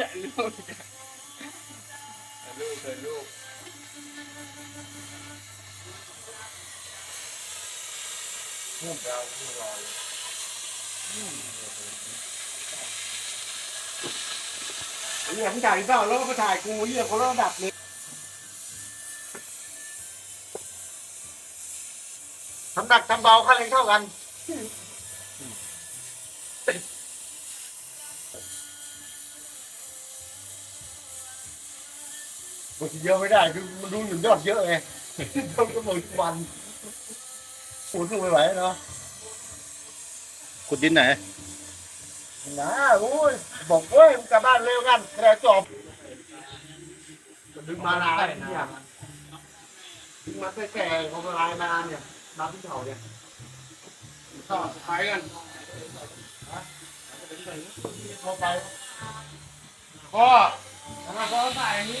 ถ่ายรูปถ่ายรูปถ่ายรูปเรื่องราวที่รอเลยเนี่ยมึงถ่ายเปล่าแล้วก็มาถ่ายกูเหี้ยคนละระดับเลยทำหนักทำเบาค่าแรงเท่ากัน ติด บางทีเยอะไม่ได้คือมันดูหนุนยอดเยอะไงต้องกระโดดวันหมุนลงไปไหวเนาะขุดดินไหน นะโอ้ยบอกเว้ยมึงกลับบ้านเร็วกันแกจบดึงมาลายเนี่ยดึงมาแต่แก่ของมาลายมาเนี่ยมาพี่เขาเนี่ยต่อไปกันพอไปพ่อทำไมพ่อใส่อย่างนี้